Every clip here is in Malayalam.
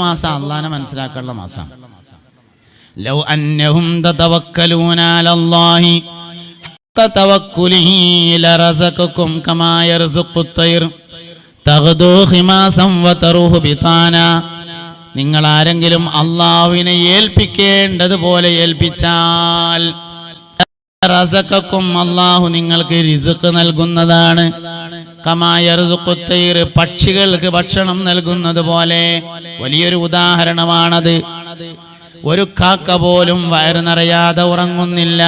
മാസം അള്ളാനെ മനസ്സിലാക്കാനുള്ള മാസം. ലൗ അന്നഹും തതവക്കലൂന കമാ ബിതാന. നിങ്ങൾ ആരെങ്കിലും അള്ളാഹുവിനെ ഏൽപ്പിക്കേണ്ടതുപോലെ ഏൽപ്പിച്ചാൽ റസഖക്കും അള്ളാഹു നിങ്ങൾക്ക് റിസുക്ക് നൽകുന്നതാണ്. പക്ഷികൾക്ക് ഭക്ഷണം നൽകുന്നത് പോലെ വലിയൊരു ഉദാഹരണമാണത്. ഒരു കാക്ക പോലും വയറ് നിറയാതെ ഉറങ്ങുന്നില്ല.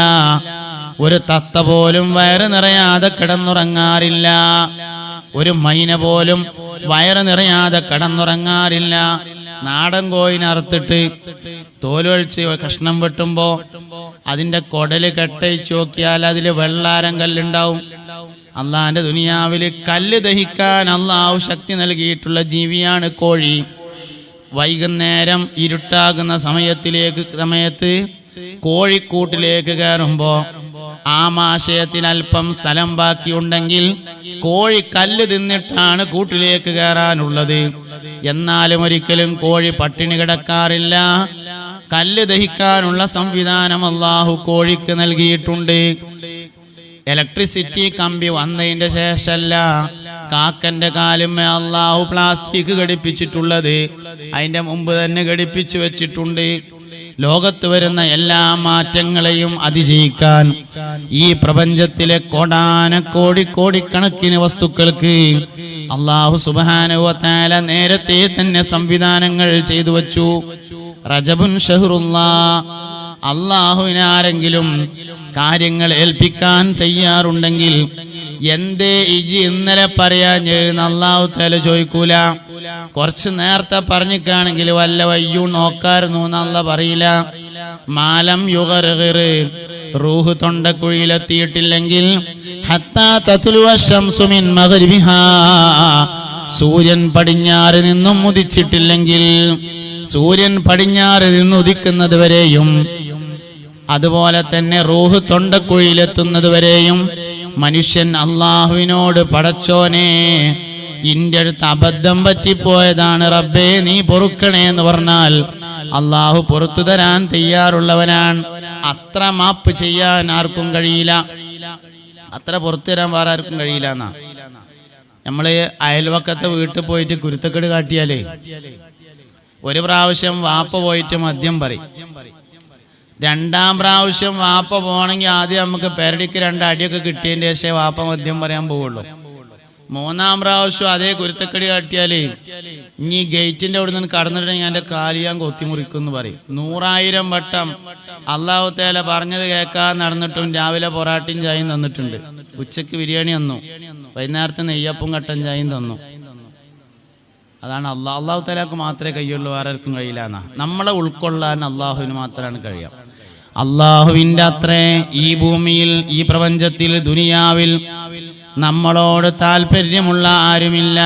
ഒരു തത്ത പോലും വയറ് നിറയാതെ കിടന്നുറങ്ങാറില്ല. ഒരു മൈന പോലും വയറ് നിറയാതെ കിടന്നുറങ്ങാറില്ല. നാടൻ കോയിനെ അറുത്തിട്ട് തോലൊഴിച്ച് കഷ്ണം വെട്ടുമ്പോ അതിന്റെ കൊടൽ കെട്ടയിച്ച് നോക്കിയാൽ അതിൽ വെള്ളാരം കല്ലുണ്ടാവും. അള്ളാന്റെ ദുനിയാവിൽ കല്ല് ദഹിക്കാൻ അള്ളാഹു ശക്തി നൽകിയിട്ടുള്ള ജീവിയാണ് കോഴി. വൈകുന്നേരം ഇരുട്ടാകുന്ന സമയത്തിലേക്ക് സമയത്ത് കോഴിക്കൂട്ടിലേക്ക് കയറുമ്പോ ആമാശയത്തിൽ അല്പം സ്ഥലം ബാക്കിയുണ്ടെങ്കിൽ കോഴി കല്ല് തിന്നിട്ടാണ് കൂട്ടിലേക്ക് കയറാനുള്ളത്. എന്നാലും ഒരിക്കലും കോഴി പട്ടിണി കിടക്കാറില്ല. കല്ല് ദഹിക്കാനുള്ള സംവിധാനം അള്ളാഹു കോഴിക്ക് നൽകിയിട്ടുണ്ട്. ഇലക്ട്രിസിറ്റി കമ്പി വന്നതിന്റെ ശേഷമല്ല കാക്കന്റെ കാലുമേ അള്ളാഹു പ്ലാസ്റ്റിക് ഘടിപ്പിച്ചിട്ടുള്ളത്. അതിന്റെ മുമ്പ് തന്നെ ഘടിപ്പിച്ചു വെച്ചിട്ടുണ്ട്. ലോകത്ത് വരുന്ന എല്ലാ മാറ്റങ്ങളെയും അതിജയിക്കാൻ ഈ പ്രപഞ്ചത്തിലെ കോടാന കോടി കോടിക്കണക്കിന് വസ്തുക്കൾക്ക് അള്ളാഹു സുബാനുവത്താല നേരത്തെ തന്നെ സംവിധാനങ്ങൾ ചെയ്തു വച്ചു. റജബുൻ ഷഹറുള്ള അള്ളാഹുവിനെ ആരെങ്കിലും കാര്യങ്ങൾ ഏൽപ്പിക്കാൻ തയ്യാറുണ്ടെങ്കിൽ എന്തേ ഇജി ഇന്നലെ പറയാൻ ചെയ്യുന്ന അള്ളാഹു തല ചോദിക്കൂല കുറച്ച് നേരത്തെ പറഞ്ഞിക്കാണെങ്കിൽ വല്ല വയ്യൂ നോക്കായിരുന്നു എന്നല്ല പറയില്ല മാലം യുഗറുകറ് റൂഹ് തൊണ്ടക്കുഴിയിലെത്തിയിട്ടില്ലെങ്കിൽ. സൂര്യൻ പടിഞ്ഞാറ് നിന്നും ഉദിച്ചിട്ടില്ലെങ്കിൽ സൂര്യൻ പടിഞ്ഞാറ് നിന്ന് ഉദിക്കുന്നത് വരെയും അതുപോലെ തന്നെ റൂഹ് തൊണ്ടക്കുഴിയിലെത്തുന്നത് വരെയും മനുഷ്യൻ അള്ളാഹുവിനോട് പടച്ചോനെ ഇന്റെ അടുത്ത് അബദ്ധം പറ്റിപ്പോയതാണ് റബ്ബേ നീ പൊറുക്കണേ എന്ന് പറഞ്ഞാൽ അള്ളാഹു പുറത്തു തരാൻ തയ്യാറുള്ളവനാണ്. അത്ര മാപ്പ് ചെയ്യാൻ ആർക്കും കഴിയില്ല. അത്ര പുറത്തു തരാൻ വേറെ ആർക്കും കഴിയില്ല എന്നാ. നമ്മൾ അയൽവക്കത്തെ വീട്ടിൽ പോയിട്ട് കുരുത്തക്കെട് കാട്ടിയാലേ ഒരു പ്രാവശ്യം വാപ്പ പോയിട്ട് മദ്യം പറയും. രണ്ടാം പ്രാവശ്യം വാപ്പ പോകണമെങ്കിൽ ആദ്യം നമുക്ക് പെരടിക്ക് രണ്ട് അടിയൊക്കെ കിട്ടിയതിന്റെ ശേഷം വാപ്പ മദ്യം പറയാൻ പോവുള്ളൂ. മൂന്നാം പ്രാവശ്യം അതേ കുരുത്തക്കടി കാട്ടിയാലേ ഇനി ഗേറ്റിന്റെ അവിടെ നിന്ന് കടന്നിട്ടുണ്ടെങ്കിൽ എന്റെ കാലിയാൻ കൊത്തിമുറിക്കും എന്ന് പറയും. നൂറായിരം വട്ടം അള്ളാഹു തേല പറഞ്ഞത് കേൾക്കാൻ നടന്നിട്ടും രാവിലെ പൊറാട്ടയും ചായയും തന്നിട്ടുണ്ട്. ഉച്ചയ്ക്ക് ബിരിയാണി തന്നു. വൈകുന്നേരത്തെ നെയ്യപ്പും കട്ടൻ ചായയും തന്നു. അതാണ് അള്ളാഹ് അള്ളാഹു തലാക്ക് മാത്രമേ കഴിയുള്ളൂ വേറെ ആർക്കും കഴിയില്ല എന്നാ. നമ്മളെ ഉൾക്കൊള്ളാൻ അള്ളാഹുവിന് മാത്രമാണ് കഴിയുക. അള്ളാഹുവിന്റെ അത്രേ ഈ ഭൂമിയിൽ ഈ പ്രപഞ്ചത്തിൽ ദുനിയാവിൽ നമ്മളോട് താല്പര്യമുള്ള ആരുമില്ല.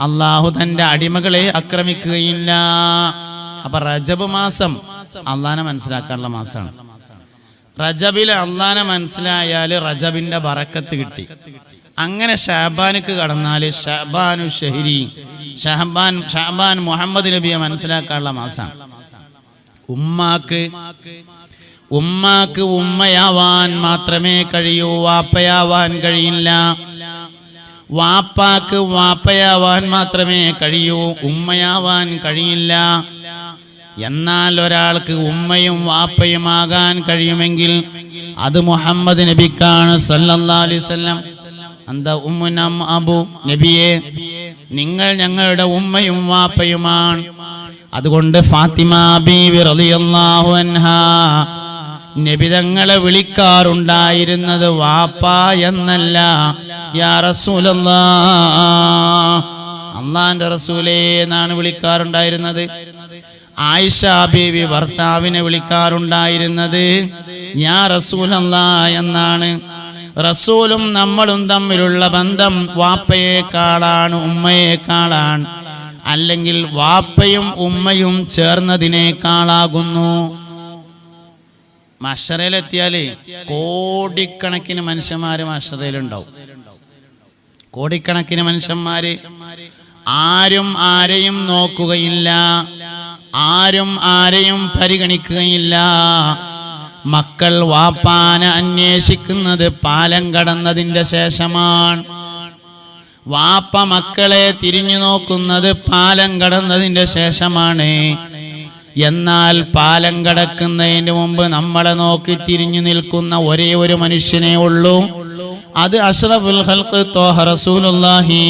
അള്ളാഹു തന്റെ അടിമകളെ ആക്രമിക്കുകയില്ല. അപ്പൊ റജബ് മാസം അള്ളാഹനെ മനസ്സിലാക്കാനുള്ള മാസമാണ് റജബിലെ അള്ളാനെ മനസ്സിലായാൽ റജബിന്റെ ബറക്കത്ത് കിട്ടി. അങ്ങനെ ഷഹബാനുക്ക് കടന്നാൽ ഷഹബാനു ഷഹരി ഷഹബാൻ ഷഹബാൻ മുഹമ്മദ് നബിയെ മനസ്സിലാക്കാനുള്ള മാസമാണ് ഉമ്മാക്ക് ഉമ്മാക്ക് ഉമ്മയാവാൻ മാത്രമേ കഴിയൂ വാപ്പയാവാൻ കഴിയില്ല. വാപ്പാക്ക് വാപ്പയാവാൻ മാത്രമേ കഴിയൂ ഉമ്മയാവാൻ കഴിയില്ല. എന്നാൽ ഒരാൾക്ക് ഉമ്മയും വാപ്പയുമാകാൻ കഴിയുമെങ്കിൽ അത് മുഹമ്മദ് നബിക്കാണ് വസല്ലം. എന്താ ഉമ്മുനം അബു നബിയെ? നിങ്ങൾ ഞങ്ങളുടെ ഉമ്മയും വാപ്പയുമാണ്. അതുകൊണ്ട് ഫാത്തിമ ബീവി റളിയല്ലാഹു നബി തങ്ങളെ വിളിക്കാറുണ്ടായിരുന്നത് വാപ്പ എന്നല്ല. യാ അള്ളാന്റെ റസൂലേ എന്നാണ് വിളിക്കാറുണ്ടായിരുന്നത്. ആയിഷ ബീവി ഭർത്താവിനെ വിളിക്കാറുണ്ടായിരുന്നത് ഞാ റസൂലല്ല എന്നാണ്. റസൂലും നമ്മളും തമ്മിലുള്ള ബന്ധം വാപ്പയേക്കാളാണ് ഉമ്മയേക്കാളാണ്. അല്ലെങ്കിൽ വാപ്പയും ഉമ്മയും ചേർന്നതിനേക്കാളാകുന്നു. മഷറയിലെത്തിയാൽ കോടിക്കണക്കിന് മനുഷ്യന്മാര് മഷറയിലുണ്ടാവും. കോടിക്കണക്കിന് മനുഷ്യന്മാര് ആരും ആരെയും നോക്കുകയില്ല. ആരും ആരെയും പരിഗണിക്കുകയില്ല. മക്കൾ വാപ്പാന അന്വേഷിക്കുന്നത് പാലം കടന്നതിന്റെ ശേഷമാണ്. വാപ്പ മക്കളെ തിരിഞ്ഞു നോക്കുന്നത് പാലം കടന്നതിന്റെ ശേഷമാണ്. എന്നാൽ പാലം കടക്കുന്നതിന് മുമ്പ് നമ്മളെ നോക്കി തിരിഞ്ഞു നിൽക്കുന്ന ഒരേ ഒരു മനുഷ്യനെ ഉള്ളൂ. അത് അഷ്റഫുൽ ഹൽക്ക് തോഹ റസൂലുള്ളാഹി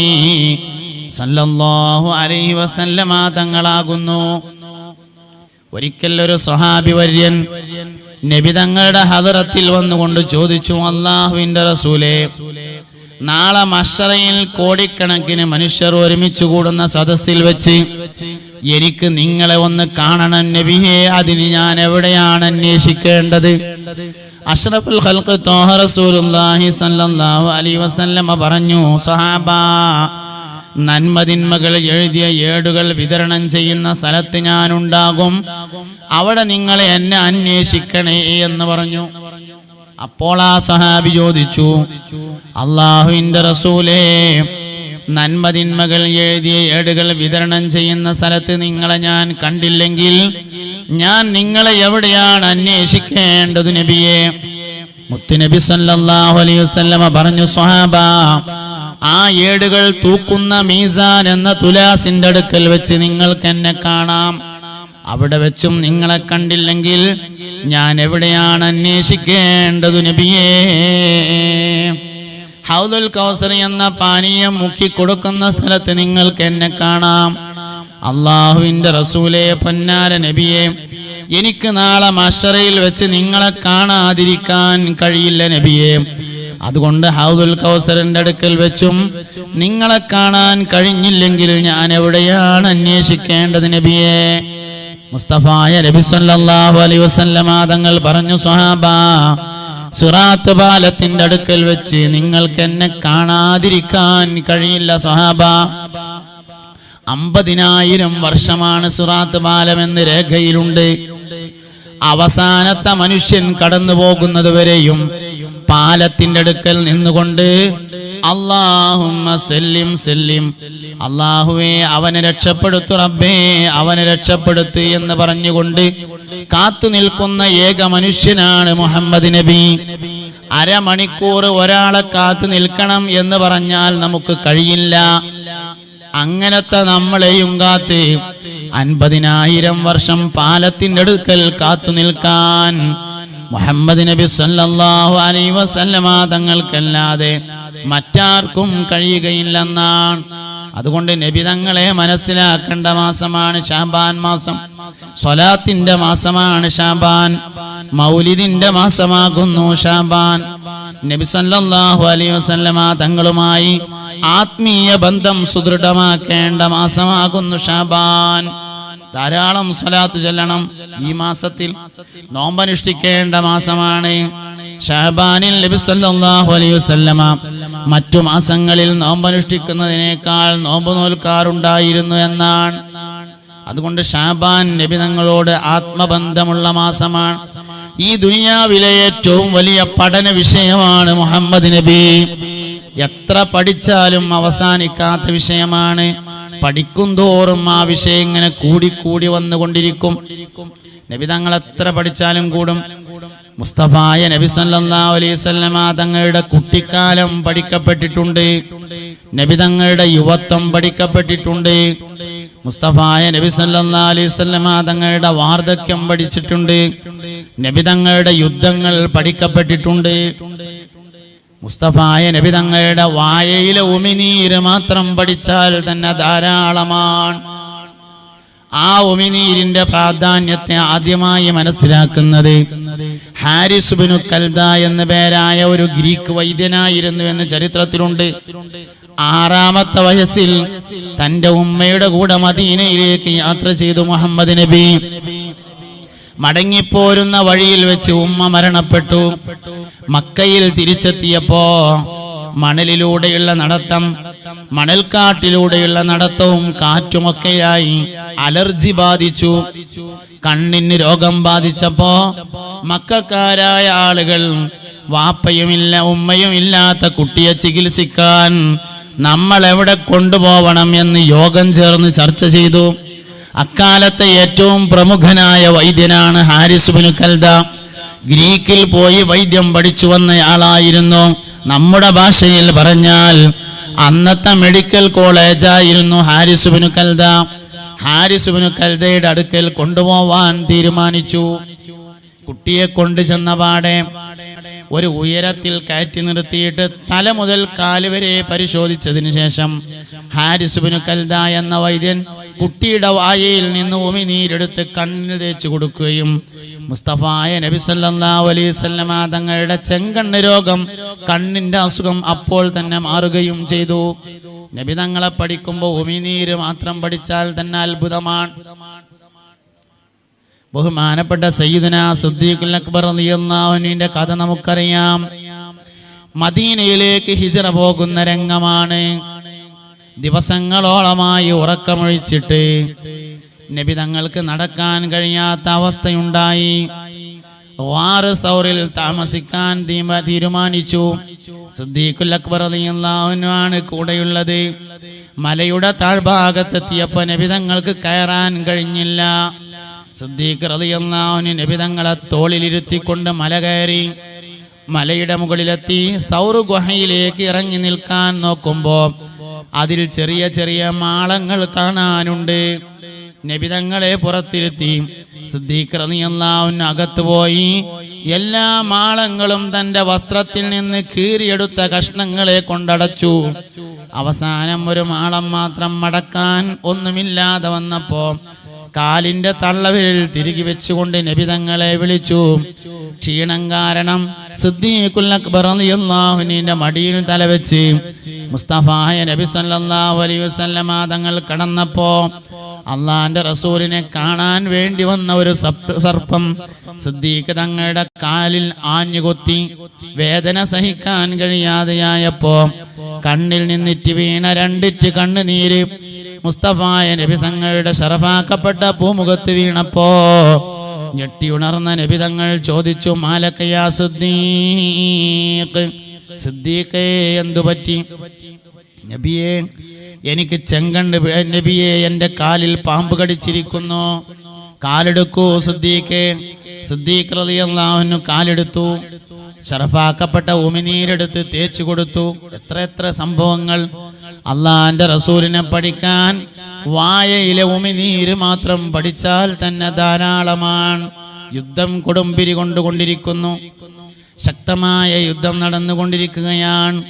സല്ലല്ലാഹു അലൈഹി വസല്ലമ തങ്ങളാകുന്നു. ഒരിക്കൽ ഒരു സ്വഹാബി വര്യൻ നബി തങ്ങളുടെ ഹദറത്തിൽ വന്നുകൊണ്ട് ചോദിച്ചു അള്ളാഹുവിന്റെ റസൂലേ നാളെ മഷറയിൽ കോടിക്കണക്കിന് മനുഷ്യർ ഒരുമിച്ച് കൂടുന്ന സദസ്സിൽ വെച്ച് എനിക്ക് നിങ്ങളെ ഒന്ന് കാണണം നബിയെ അതിന് ഞാൻ എവിടെയാണ് അന്വേഷിക്കേണ്ടത്? അഷ്റഫുൽ ഖൽഖ് തോഹ റസൂലുള്ളാഹി സല്ലല്ലാഹു അലൈഹി വസല്ലമ പറഞ്ഞു സഹാബ നന്മതിന്മകൾ എഴുതിയ ഏടുകൾ വിതരണം ചെയ്യുന്ന സ്ഥലത്ത് ഞാനുണ്ടാകും. അവിടെ നിങ്ങൾ എന്നെ അന്വേഷിക്കണേ എന്ന് പറഞ്ഞു. അപ്പോൾ ആ സഹാബി ചോദിച്ചു അള്ളാഹുവിന്റെ റസൂലേ നന്മതിന്മകൾ എഴുതിയ ഏടുകൾ വിതരണം ചെയ്യുന്ന സ്ഥലത്ത് നിങ്ങളെ ഞാൻ കണ്ടില്ലെങ്കിൽ ഞാൻ നിങ്ങളെ എവിടെയാണ് അന്വേഷിക്കേണ്ടത് നബിയെ? മുത്തുനബി സല്ലാഹു അലൈഹി വസല്ലമ പറഞ്ഞു സ്വഹാബ ആ ഏടുകൾ തൂക്കുന്ന മീസാൻ എന്ന തുലാസിന്റെ അടുക്കൽ വെച്ച് നിങ്ങൾക്ക് എന്നെ കാണാം. അവിടെ വെച്ചും നിങ്ങളെ കണ്ടില്ലെങ്കിൽ ഞാൻ എവിടെയാണ് അന്വേഷിക്കേണ്ടതു നബിയേ? ഹൗദുൽ കൗസർ എന്ന പാനീയം മുക്കി കൊടുക്കുന്ന സ്ഥലത്ത് നിങ്ങൾക്ക് എന്നെ കാണാം. അള്ളാഹുവിന്റെ റസൂലെ പൊന്നാര നബിയെ എനിക്ക് നാളെ മഷറയിൽ വെച്ച് നിങ്ങളെ കാണാതിരിക്കാൻ കഴിയില്ല നബിയെ. അതുകൊണ്ട് ഹൗദുൽ കൗസറിന്റെ അടുക്കൽ വെച്ചും നിങ്ങളെ കാണാൻ കഴിഞ്ഞില്ലെങ്കിൽ ഞാൻ എവിടെയാണ് അന്വേഷിക്കേണ്ടത് നബിയെ? മുസ്തഫായ നബി സല്ലല്ലാഹു അലൈഹി വസല്ലമ തങ്ങൾ പറഞ്ഞു സ്വഹാബ സുറാത്ത് പാലത്തിന്റെ അടുക്കൽ വെച്ച് നിങ്ങൾക്ക് എന്നെ കാണാതിരിക്കാൻ കഴിയില്ല സ്വഹാബ. അമ്പതിനായിരം വർഷമാണ് സുറാത്ത് പാലം എന്ന് രേഖയിലുണ്ട്. അവസാനത്തെ മനുഷ്യൻ കടന്നു പോകുന്നത് വരെയും പാലത്തിന്റെ അടുക്കൽ നിന്നുകൊണ്ട് അള്ളാഹുമ്മ സെല്ലിം സെല്ലിം. അള്ളാഹുവേ അവനെ രക്ഷപ്പെടുത്തു റബ്ബേ അവനെ രക്ഷപ്പെടുത്തു എന്ന് പറഞ്ഞുകൊണ്ട് കാത്തു നിൽക്കുന്ന ഏക മനുഷ്യനാണ് മുഹമ്മദ് നബി. അരമണിക്കൂർ ഒരാളെ കാത്തു നിൽക്കണം എന്ന് പറഞ്ഞാൽ നമുക്ക് കഴിയില്ല. അങ്ങനത്തെ നമ്മളെയും കാത്ത് അൻപതിനായിരം വർഷം പാലത്തിന്റെ അടുക്കൽ കാത്തു നിൽക്കാൻ മുഹമ്മദ് നബി സല്ലല്ലാഹു അലൈഹി വസല്ലമ തങ്ങൾക്കല്ലാതെ മറ്റാർക്കും കഴിയുകയില്ലെന്നാണ്. അതുകൊണ്ട് നബി തങ്ങളെ മനസ്സിലാക്കേണ്ട മാസമാണ് ഷാബാൻ മാസം. സ്വലാത്തിന്റെ മാസമാണ് ഷാബാൻ മൗലിദിന്റെ മാസമാകുന്നു ഷാബാൻ നബി സല്ലല്ലാഹു അലൈഹി വസല്ലമ തങ്ങളുമായി ആത്മീയ ബന്ധം സുദൃഢമാക്കേണ്ട മാസമാകുന്നു ഷാബാൻ ധാരാളം സ്വലാത്ത് ചൊല്ലണം. ഈ മാസത്തിൽ നോമ്പനുഷ്ഠിക്കേണ്ട മാസമാണ്. ഷഹബാനിൽ നബി സല്ലല്ലാഹു അലൈഹി വസല്ലമ മറ്റു മാസങ്ങളിൽ നോമ്പനുഷ്ഠിക്കുന്നതിനേക്കാൾ നോമ്പ് നോൽക്കാറുണ്ടായിരുന്നു എന്നാണ്. അതുകൊണ്ട് ഷാബാൻ നബി തങ്ങളോട് ആത്മബന്ധമുള്ള മാസമാണ്. ഈ ദുനിയാവിലെ ഏറ്റവും വലിയ പഠന വിഷയമാണ് മുഹമ്മദ് നബി. എത്ര പഠിച്ചാലും അവസാനിക്കാത്ത വിഷയമാണ്. പഠിക്കും തോറും ആ വിഷയം ഇങ്ങനെ കൂടിക്കൂടി വന്നുകൊണ്ടിരിക്കും. നബി തങ്ങൾ എത്ര പഠിച്ചാലും കൂടും. മുസ്തഫായ നബി സല്ലാസ്ലമാ തങ്ങളുടെ കുട്ടിക്കാലം പഠിക്കപ്പെട്ടിട്ടുണ്ട്. നബി തങ്ങളുടെ യുവത്വം പഠിക്കപ്പെട്ടിട്ടുണ്ട്. മുസ്തഫായ നബി സല്ലാ അലൈഹി വസല്ലമ തങ്ങളുടെ വാർദ്ധക്യം പഠിച്ചിട്ടുണ്ട്. നബി തങ്ങളുടെ യുദ്ധങ്ങൾ പഠിക്കപ്പെട്ടിട്ടുണ്ട്. മുസ്തഫായ നബി തങ്ങളുടെ വായയിലെ ഉമിനീര് മാത്രം പഠിച്ചാൽ തന്നെ ധാരാളമാണ്. ആ ഉമിനീരിന്റെ പ്രാധാന്യത്തെ ആദ്യമായി മനസ്സിലാക്കുന്നത് ഹാരിസ് ബിനു കൽദ എന്ന പേരായ ഒരു ഗ്രീക്ക് വൈദ്യനായിരുന്നു എന്ന് ചരിത്രത്തിലുണ്ട്. ആറാമത്തെ വയസ്സിൽ തന്റെ ഉമ്മയുടെ കൂടെ മദീനയിലേക്ക് യാത്ര ചെയ്തു മുഹമ്മദ് നബി. മടങ്ങിപ്പോരുന്ന വഴിയിൽ വെച്ച് ഉമ്മ മരണപ്പെട്ടു. മക്കയിൽ തിരിച്ചെത്തിയപ്പോ മണലിലൂടെയുള്ള നടത്തം മണൽക്കാട്ടിലൂടെയുള്ള നടത്തവും കാറ്റുമൊക്കെയായി അലർജി ബാധിച്ചു. കണ്ണിന് രോഗം ബാധിച്ചപ്പോ മക്കാരായ ആളുകൾ വാപ്പയുമില്ല ഉമ്മയും ഇല്ലാത്ത കുട്ടിയെ ചികിത്സിക്കാൻ നമ്മൾ എവിടെ കൊണ്ടുപോകണം എന്ന് യോഗം ചേർന്ന് ചർച്ച ചെയ്തു. അക്കാലത്തെ ഏറ്റവും പ്രമുഖനായ വൈദ്യനാണ് ഹാരിസ് ബിനു കൽദ ഗ്രീക്കിൽ പോയി വൈദ്യം പഠിച്ചു വന്നയാളായിരുന്നു. നമ്മുടെ ഭാഷയിൽ പറഞ്ഞാൽ അന്നത്തെ medical കോളേജായിരുന്നു Haris Binu Kalda. Haris Binu കൽദയുടെ അടുക്കൽ കൊണ്ടുപോവാൻ തീരുമാനിച്ചു. കുട്ടിയെ കൊണ്ടു ചെന്ന പാടെ ഒരു ഉയരത്തിൽ കയറ്റി നിർത്തിയിട്ട് തല മുതൽ കാലുവരെ പരിശോധിച്ചതിന് ശേഷം ഹാരിസ് ബിനു കൽദ എന്ന വൈദ്യൻ കുട്ടിയുടെ വായയിൽ നിന്ന് ഉമിനീരെടുത്ത് കണ്ണിൽ തേച്ച് കൊടുക്കുകയും മുസ്തഫായ നബി തങ്ങളുടെ ചെങ്കണ്ണ് രോഗം കണ്ണിന്റെ അസുഖം അപ്പോൾ തന്നെ മാറുകയും ചെയ്തു. നബി തങ്ങളെ പഠിക്കുമ്പോൾ ഉമിനീര് മാത്രം പഠിച്ചാൽ തന്നെ അത്ഭുതമാണ്. ബഹുമാനപ്പെട്ട സയ്യിദുന സുദ്ദീഖുൽ അക്ബർ റളിയല്ലാഹുവിന്റെ കഥ നമുക്കറിയാം. മദീനയിലേക്ക് ഹിജറ പോകുന്ന രംഗമാണ്. ദിവസങ്ങളോളമായി ഉറക്കമൊഴിച്ചിട്ട് നബി തങ്ങൾക്ക് നടക്കാൻ കഴിയാത്ത അവസ്ഥയുണ്ടായി. വാറ് സൗറിൽ താമസിക്കാൻ തീരുമാനിച്ചു. സുദ്ദീഖുൽ അക്ബർ അലിയാണ് കൂടെയുള്ളത്. മലയുടെ താഴ്ഭാഗത്തെത്തിയപ്പോൾ നബിതങ്ങൾക്ക് കയറാൻ കഴിഞ്ഞില്ല. സുദ്ദീഖ് റളിയല്ലാഹുവിന് നബിതങ്ങളെ തോളിലിരുത്തിക്കൊണ്ട് മല കയറി. മലയുടെ മുകളിലെത്തി സൗർ ഗുഹയിലേക്ക് ഇറങ്ങി നിൽക്കാൻ നോക്കുമ്പോൾ അതിൽ ചെറിയ ചെറിയ മാളങ്ങൾ കാണാനുണ്ട്. നബിതങ്ങളെ പുറത്തിരുത്തി റളിയല്ലാഹുവിന് അകത്ത് പോയി എല്ലാ മാളങ്ങളും തന്റെ വസ്ത്രത്തിൽ നിന്ന് കീറിയെടുത്ത കഷ്ണങ്ങളെ കൊണ്ടടച്ചു. അവസാനം ഒരു മാളം മാത്രം മടക്കാൻ ഒന്നുമില്ലാതെ വന്നപ്പോ കാലിന്റെ തള്ളവിരൽ തിരികെ വെച്ചുകൊണ്ട് നബിതങ്ങളെ വിളിച്ചു. ക്ഷീണം കാരണം സിദ്ദീഖുൽ അക്ബർ മടിയിൽ തലവെച്ച് മുസ്തഫായ നബി സല്ലല്ലാഹു അലൈഹി വസല്ലമ തങ്ങൾ കടന്നപ്പോ അള്ളാന്റെ റസൂലിനെ കാണാൻ വേണ്ടി വന്ന ഒരു സർപ്പം സിദ്ദീഖ് തങ്ങളുടെ കാലിൽ ആഞ്ഞുകൊത്തി വേദന സഹിക്കാൻ കഴിയാതെയായപ്പോ കണ്ണിൽ നിന്നിറ്റ് വീണ രണ്ടിറ്റ് കണ്ണുനീര് മുസ്തഫായ നബി തങ്ങളുടെ ഷറഫാക്കപ്പെട്ട പൂമുഖത്ത് വീണപ്പോ ഞെട്ടിയുണർന്ന നബി തങ്ങൾ ചോദിച്ചു മാലക്കയാ സിദ്ദീഖ് എന്തു പറ്റി? നബിയെ എനിക്ക് ചെങ്കണ്ട് നബിയെ എന്റെ കാലിൽ പാമ്പ് കടിച്ചിരിക്കുന്നു. കാലെടുക്കൂ സിദ്ദീഖേ. സിദ്ദീഖ് അൻഹു കാലെടുത്തു. ഷറഫാക്കപ്പെട്ട ഉമിനീരെടുത്ത് തേച്ചു കൊടുത്തു. എത്ര എത്ര സംഭവങ്ങൾ. അള്ളാന്റെ റസൂലിനെ പഠിക്കാൻ വായയിലെ ഉമിനീര് മാത്രം പഠിച്ചാൽ തന്നെ ധാരാളമാണ്. യുദ്ധം കൊടുമ്പിരി കൊണ്ടുകൊണ്ടിരിക്കുന്നു. ശക്തമായ യുദ്ധം നടന്നുകൊണ്ടിരിക്കുകയാണ്.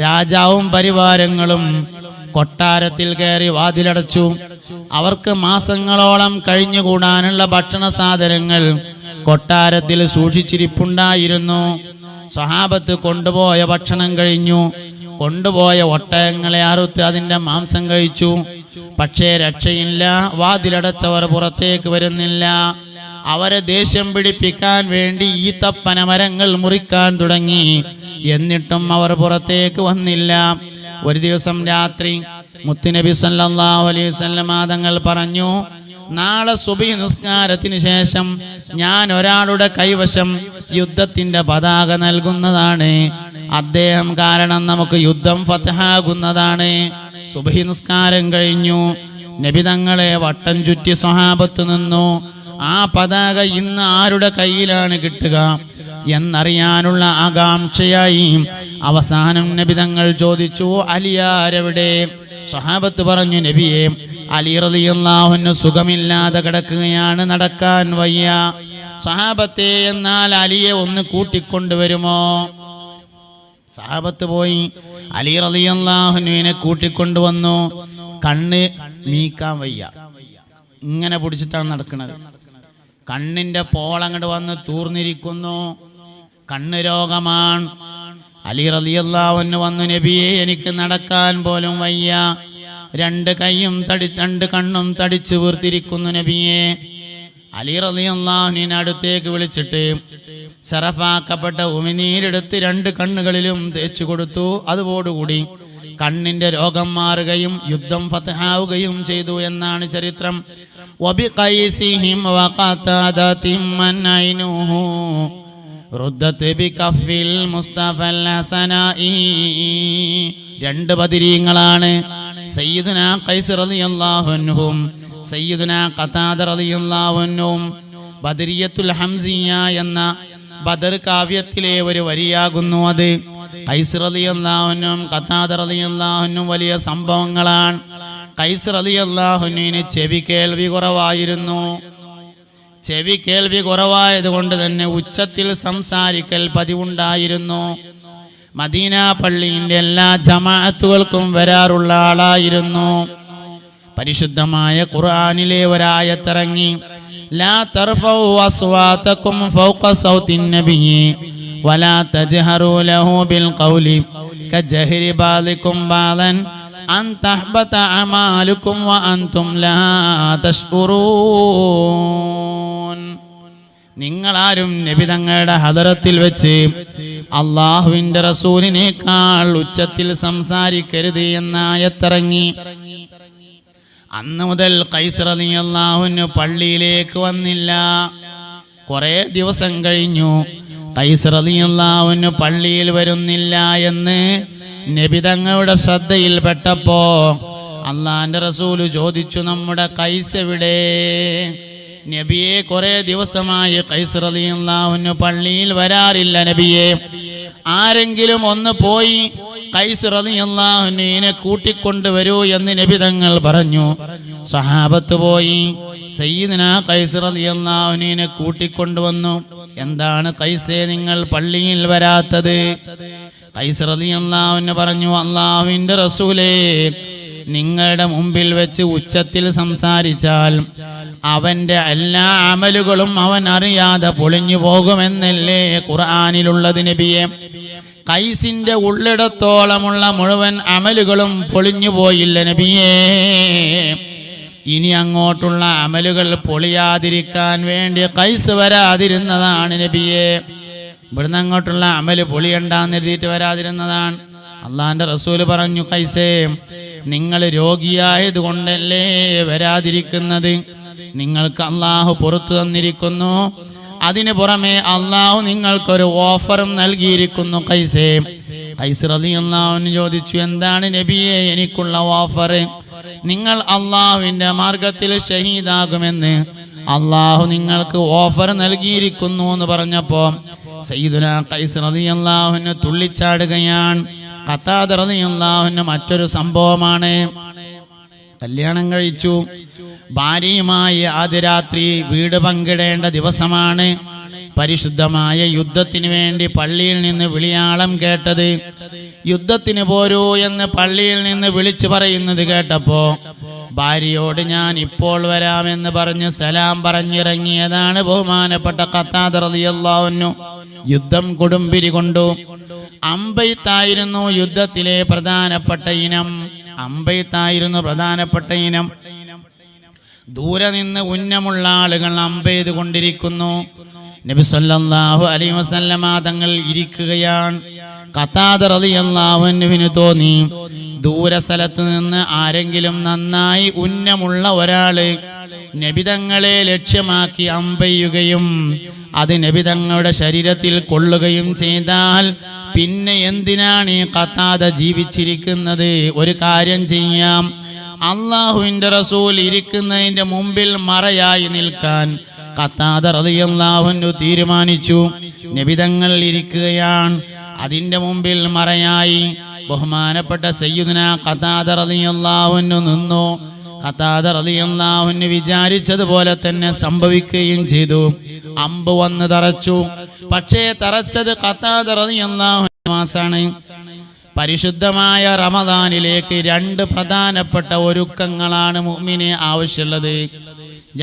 രാജാവും പരിവാരങ്ങളും കൊട്ടാരത്തിൽ കയറി വാതിലടച്ചു. അവർക്ക് മാസങ്ങളോളം കഴിഞ്ഞുകൂടാനുള്ള ഭക്ഷണ സാധനങ്ങൾ കൊട്ടാരത്തിൽ സൂക്ഷിച്ചിരിപ്പുണ്ടായിരുന്നു. സ്വഹാബത്ത് കൊണ്ടുപോയ ഭക്ഷണം കഴിഞ്ഞു. കൊണ്ടുപോയ ഒട്ടകങ്ങളെ അറുത്ത് അതിന്റെ മാംസം കഴിച്ചു. പക്ഷേ രക്ഷയില്ല. വാതിലടച്ചവർ പുറത്തേക്ക് വരുന്നില്ല. അവരെ ദേഷ്യം പിടിപ്പിക്കാൻ വേണ്ടി ഈ തപ്പന മരങ്ങൾ മുറിക്കാൻ തുടങ്ങി. എന്നിട്ടും അവർ പുറത്തേക്ക് വന്നില്ല. ഒരു ദിവസം രാത്രി മുത്തുനബി സല്ലാ അലൈഹി വസല്ലമ തങ്ങൾ പറഞ്ഞു നാളെ സുബി നിസ്കാരത്തിന് ശേഷം ഞാൻ ഒരാളുടെ കൈവശം യുദ്ധത്തിന്റെ പതാക നൽകുന്നതാണ്. അദ്ദേഹം കാരണം നമുക്ക് യുദ്ധം ഫതഹാകുന്നതാണ്. സുബഹി നിസ്കാരം കഴിഞ്ഞു. നബിതങ്ങളെ വട്ടം ചുറ്റി സ്വഹാബത്ത് നിന്നു. ആ പതാക ഇന്ന് ആരുടെ കയ്യിലാണ് കിട്ടുക? എന്നറിയാനുള്ള ആകാംക്ഷയായി അവസാനം നബിതങ്ങൾ ചോദിച്ചു അലിയാരവിടെ? സ്വഹാബത്ത് പറഞ്ഞു നബിയെ അലി സുഖമില്ലാതെ കിടക്കുകയാണ്. നടക്കാൻ വയ്യ. സഹാബത്തെ എന്നാൽ അലിയെ ഒന്ന് കൂട്ടിക്കൊണ്ടുവരുമോ? സഹാബത്ത് പോയി. അലി റളിയല്ലാഹുവിനെ കൂട്ടിക്കൊണ്ടുവന്നു. കണ്ണ് നീക്കാൻ വയ്യ. ഇങ്ങനെ പിടിച്ചിട്ടാണ് നടക്കുന്നത്. കണ്ണിന്റെ പോളങ്ങോട്ട് വന്ന് തൂർന്നിരിക്കുന്നു. കണ്ണ് രോഗമാണ്. അലി റളിയല്ലാഹുവിന് വന്നു നബിയെ എനിക്ക് നടക്കാൻ പോലും വയ്യ. രണ്ട് കൈയും തടി രണ്ട് കണ്ണും തടിച്ചു വീർത്തിരിക്കുന്നു നബിയെ. അലി റലിയല്ലാഹുവിനെ അടുത്തേക്ക് വിളിച്ചിട്ട് സറഫാക്കപ്പെട്ട ഉമിനീരെടുത്ത് രണ്ട് കണ്ണുകളിലും തേച്ചു കൊടുത്തു. അതോടുകൂടി കണ്ണിന്റെ രോഗം മാറുകയും യുദ്ധം ഫതഹാവുകയും ചെയ്തു എന്നാണ് ചരിത്രം. രണ്ട് പതിരീങ്ങളാണ് സയ്യിദുന ഖൈസ് റളിയല്ലാഹു അൻഹും സയ്യിദുന ഖതാദ റളിയല്ലാഹു അൻഹും ബദരിയത്തുൽ ഹംസിയ എന്ന ബദർ കാവ്യത്തിലെ ഒരു വരിയാകുന്നു അത്. ഖൈസ് റളിയല്ലാഹുനും ഖതാദ റളിയല്ലാഹുനും വലിയ സംഭവങ്ങളാണ്. ഖൈസ് റളിയല്ലാഹുവിന് ചെവി കേൾവി കുറവായിരുന്നു. ചെവി കേൾവി കുറവായതുകൊണ്ട് തന്നെ ഉച്ചത്തിൽ സംസാരിക്കൽ പതിവുണ്ടായിരുന്നു. മദീന പള്ളിയിന്റെ എല്ലാ ജമാഅത്തുകൾക്കും വരാറുള്ള ആളായിരുന്നു. പരിശുദ്ധമായ ഖുർആാനിലെ ഒരായത്തിറങ്ങി ലാ തർഫൗ അസ്വാതകും ഫൗഖ നിങ്ങളാരും നബി തങ്ങളുടെ ഹദറത്തിൽ വെച്ച് അള്ളാഹുവിന്റെ റസൂലിനേക്കാൾ ഉച്ചത്തിൽ സംസാരിക്കരുത് എന്നായത്തിറങ്ങി. അന്ന് മുതൽ കൈസറതി അള്ളാഹുവിന് പള്ളിയിലേക്ക് വന്നില്ല. കുറെ ദിവസം കഴിഞ്ഞു. കൈസറതി അള്ളാഹുവിന് പള്ളിയിൽ വരുന്നില്ല എന്ന് നബിതങ്ങളുടെ ശ്രദ്ധയിൽപ്പെട്ടപ്പോ അള്ളാന്റെ റസൂൽ ചോദിച്ചു നമ്മുടെ കൈസ് എവിടെ? നബിയെ കുറെ ദിവസമായി കൈസ് റളിയല്ലാഹുവിന് പള്ളിയിൽ വരാറില്ല നബിയെ. ആരെങ്കിലും ഒന്ന് പോയി കൈസ് കൂട്ടിക്കൊണ്ടു വരൂ എന്ന് നബി തങ്ങൾ പറഞ്ഞു. സഹാബത്ത് പോയി. സയ്യിദിന കൈസ് റളിയല്ലാഹുവിനെ കൂട്ടിക്കൊണ്ടുവന്നു എന്താണ് കൈസേ നിങ്ങൾ പള്ളിയിൽ വരാത്തത്? കൈസ് റളിയല്ലാഹുവിന് പറഞ്ഞു അള്ളാഹുവിന്റെ റസൂലേ നിങ്ങളുടെ മുമ്പിൽ വെച്ച് ഉച്ചത്തിൽ സംസാരിച്ചാൽ അവന്റെ എല്ലാ അമലുകളും അവൻ അറിയാതെ പൊളിഞ്ഞു പോകുമെന്നല്ലേ ഖുർആാനിലുള്ളത് നബിയെ. കൈസിന്റെ ഉള്ളിടത്തോളമുള്ള മുഴുവൻ അമലുകളും പൊളിഞ്ഞു പോയില്ല നബിയേ. ഇനി അങ്ങോട്ടുള്ള അമലുകൾ പൊളിയാതിരിക്കാൻ വേണ്ടി കൈസ് വരാതിരുന്നതാണ് നബിയെ. ഇവിടുന്ന് അങ്ങോട്ടുള്ള അമൽ പൊളിയണ്ടാന്ന് എഴുതിയിട്ട് വരാതിരുന്നതാണ്. അള്ളാന്റെ റസൂൽ പറഞ്ഞു കൈസേ നിങ്ങൾ രോഗിയായത് കൊണ്ടല്ലേ വരാതിരിക്കുന്നത്? നിങ്ങൾക്ക് അള്ളാഹു പുറത്തു തന്നിരിക്കുന്നു. അതിനു പുറമെ അള്ളാഹു നിങ്ങൾക്കൊരു ഓഫറും നൽകിയിരിക്കുന്നു കൈസേ കൈസ് റതി അള്ളാഹുവിന് ചോദിച്ചു എന്താണ് നബിയെ എനിക്കുള്ള ഓഫർ നിങ്ങൾ അള്ളാഹുവിന്റെ മാർഗത്തിൽ ഷഹീദാകുമെന്ന്. അള്ളാഹു നിങ്ങൾക്ക് ഓഫർ നൽകിയിരിക്കുന്നു എന്ന് പറഞ്ഞപ്പോ സയ്യിദുന കൈസ് റതി അള്ളാഹുവിന് തുള്ളിച്ചാടുകയാണ്. അള്ളാഹുവിന് മറ്റൊരു സംഭവമാണ്. കല്യാണം കഴിച്ചു. ഭാര്യയുമായി ആദ്യ രാത്രി വീട് പങ്കിടേണ്ട ദിവസമാണ്. പരിശുദ്ധമായ യുദ്ധത്തിന് വേണ്ടി പള്ളിയിൽ നിന്ന് വിളിയാളം കേട്ടത്. യുദ്ധത്തിന് പോരൂ എന്ന് പള്ളിയിൽ നിന്ന് വിളിച്ചു പറയുന്നത് കേട്ടപ്പോ ഭാര്യയോട് ഞാൻ ഇപ്പോൾ വരാമെന്ന് പറഞ്ഞ് സലാം പറഞ്ഞിറങ്ങിയതാണ് ബഹുമാനപ്പെട്ട കത്താദറിയല്ലാവുന്നു യുദ്ധം കൊടുമ്പിരി കൊണ്ടു. അമ്പെയ്ത്തായിരുന്നു യുദ്ധത്തിലെ പ്രധാനപ്പെട്ട ഇനം. അമ്പയത്തായിരുന്നു പ്രധാനപ്പെട്ട ഇനം. ദൂരെ നിന്ന് ഉന്നമുള്ള ആളുകൾ അമ്പെയ്ത് കൊണ്ടിരിക്കുന്നു നബി സല്ലല്ലാഹു അലൈഹി വസല്ലമ തങ്ങൾ ഇരിക്കുകയാണ്. റളിയല്ലാഹു റളിയല്ലാഹുവിന് തോന്നി. ദൂര സ്ഥലത്ത് നിന്ന് ആരെങ്കിലും നന്നായി ഉന്നമുള്ള ഒരാൾ നബിതങ്ങളെ ലക്ഷ്യമാക്കി അമ്പെയ്യുകയും അത് നബിതങ്ങളുടെ ശരീരത്തിൽ കൊള്ളുകയും ചെയ്താൽ പിന്നെ എന്തിനാണ് ഈ കത്താത ജീവിച്ചിരിക്കുന്നത്? ഒരു കാര്യം ചെയ്യാം. അള്ളാഹുവിന്റെ റസൂൽ ഇരിക്കുന്നതിന്റെ മുമ്പിൽ മറയായി നിൽക്കാൻ കത്താത റതിയല്ലാഹുനു തീരുമാനിച്ചു. നബിതങ്ങൾ ഇരിക്കുകയാണ്. അതിന്റെ മുമ്പിൽ മറയായി. ബഹുമാനപ്പെട്ട സയ്യിദുന കത്താത റതിയല്ലാഹുനു നിന്നു. കത്താത റളിയല്ലാഹുവിന് വിചാരിച്ചതുപോലെ തന്നെ സംഭവിക്കുകയും ചെയ്തു. അമ്പ് വന്ന് തറച്ചു. പക്ഷേ തറച്ചത് റളിയല്ലാഹു മാസാണ്. പരിശുദ്ധമായ റമദാനിലേക്ക് രണ്ട് പ്രധാനപ്പെട്ട ഒരുക്കങ്ങളാണ് മുഅ്മിനെ ആവശ്യമുള്ളത്.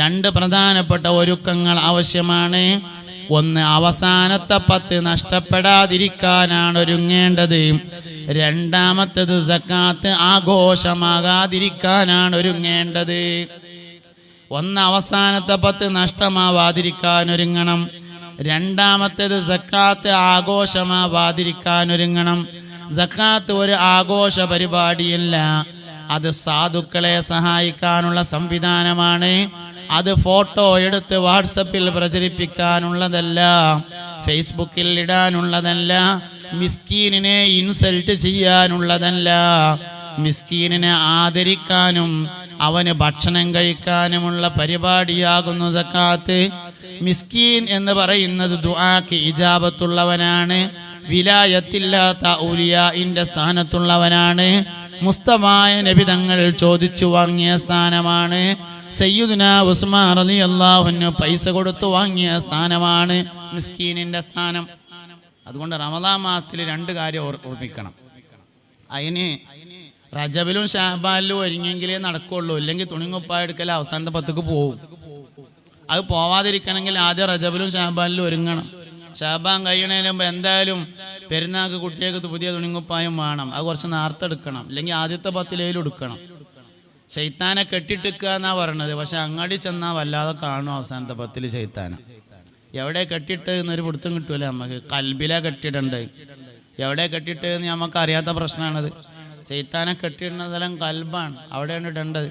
രണ്ട് പ്രധാനപ്പെട്ട ഒരുക്കങ്ങൾ ആവശ്യമാണ്. ഒന്ന് അവസാനത്തെ പത്ത് നഷ്ടപ്പെടാതിരിക്കാനാണ് ഒരുങ്ങേണ്ടത്. രണ്ടാമത്തത് സക്കാത്ത് ആഘോഷമാകാതിരിക്കാനാണ് ഒരുങ്ങേണ്ടത്. ഒന്ന് അവസാനത്തെ പത്ത് നഷ്ടമാവാതിരിക്കാൻ ഒരുങ്ങണം. രണ്ടാമത്തേത് സക്കാത്ത് ആഘോഷമാവാതിരിക്കാൻ ഒരുങ്ങണം. സക്കാത്ത് ഒരു ആഘോഷ പരിപാടിയല്ല. അത് സാധുക്കളെ സഹായിക്കാനുള്ള സംവിധാനമാണ്. അത് ഫോട്ടോ എടുത്ത് വാട്സപ്പിൽ പ്രചരിപ്പിക്കാനുള്ളതല്ല. ഫേസ്ബുക്കിൽ ഇടാനുള്ളതല്ല. മിസ്കീനിനെ ഇൻസൾട്ട് ചെയ്യാനുള്ളതല്ല. മിസ്കീനിനെ ആദരിക്കാനും അവന് ഭക്ഷണം കഴിക്കാനുമുള്ള പരിപാടിയാകുന്നു സക്കാത്ത്. മിസ്കീൻ എന്ന് പറയുന്നത് ദുആക്ക് ഇജാബത്തുള്ളവനാണ്. വിലായത്തില്ലാത്ത ഔലിയാഇന്റെ സ്ഥാനത്തുള്ളവനാണ്. മുസ്തമായ നബി തങ്ങൾ ചോദിച്ചു വാങ്ങിയ സ്ഥാനമാണ്. സയ്യിദുന ഉസ്മാൻ റളിയല്ലാഹു അൻഹു പൈസ കൊടുത്തു വാങ്ങിയ സ്ഥാനമാണ് മിസ്കീനിന്റെ സ്ഥാനം. അതുകൊണ്ട് റമദാ മാസത്തിൽ രണ്ട് കാര്യം ഓർ- ഓർമ്മിക്കണം. അതിന് റജബിലും ഷാബാലിലും ഒരുങ്ങിയെങ്കിലേ നടക്കുള്ളൂ. ഇല്ലെങ്കിൽ തുണിങ്ങുപ്പായ എടുക്കൽ അവസാനത്തെ പത്തുക്ക് പോകും അത് പോവാതിരിക്കണമെങ്കിൽ ആദ്യം റജബിലും ഷാബാലിലും ഒരുങ്ങണം. ഷാബാൻ കഴിയണതിന് മുമ്പ് എന്തായാലും പെരുന്നാൾക്ക് കുട്ടികൾക്ക് പുതിയ തുണിങ്ങുപ്പായം വേണം. അത് കുറച്ച് നേരത്തെ എടുക്കണം. ഇല്ലെങ്കിൽ ആദ്യത്തെ പത്തിലേലും എടുക്കണം. ശൈത്താനെ കെട്ടിട്ടിക്കുക എന്നാ പറയണത്. പക്ഷെ അങ്ങാടി ചെന്നാൽ വല്ലാതെ കാണും അവസാനത്തെ പത്തിൽ ശൈത്താനെ. എവിടെ കെട്ടിട്ട് എന്നൊരു പിടുത്തം കിട്ടൂല നമുക്ക് കൽബില കെട്ടിടണ്ട്. എവിടെ കെട്ടിട്ട് എന്ന് നമുക്ക് അറിയാത്ത പ്രശ്നമാണത് ചെയ്ത്താനെ കെട്ടിയിടുന്ന സ്ഥലം കൽബാണ്. അവിടെയാണ് ഇടേണ്ടത്.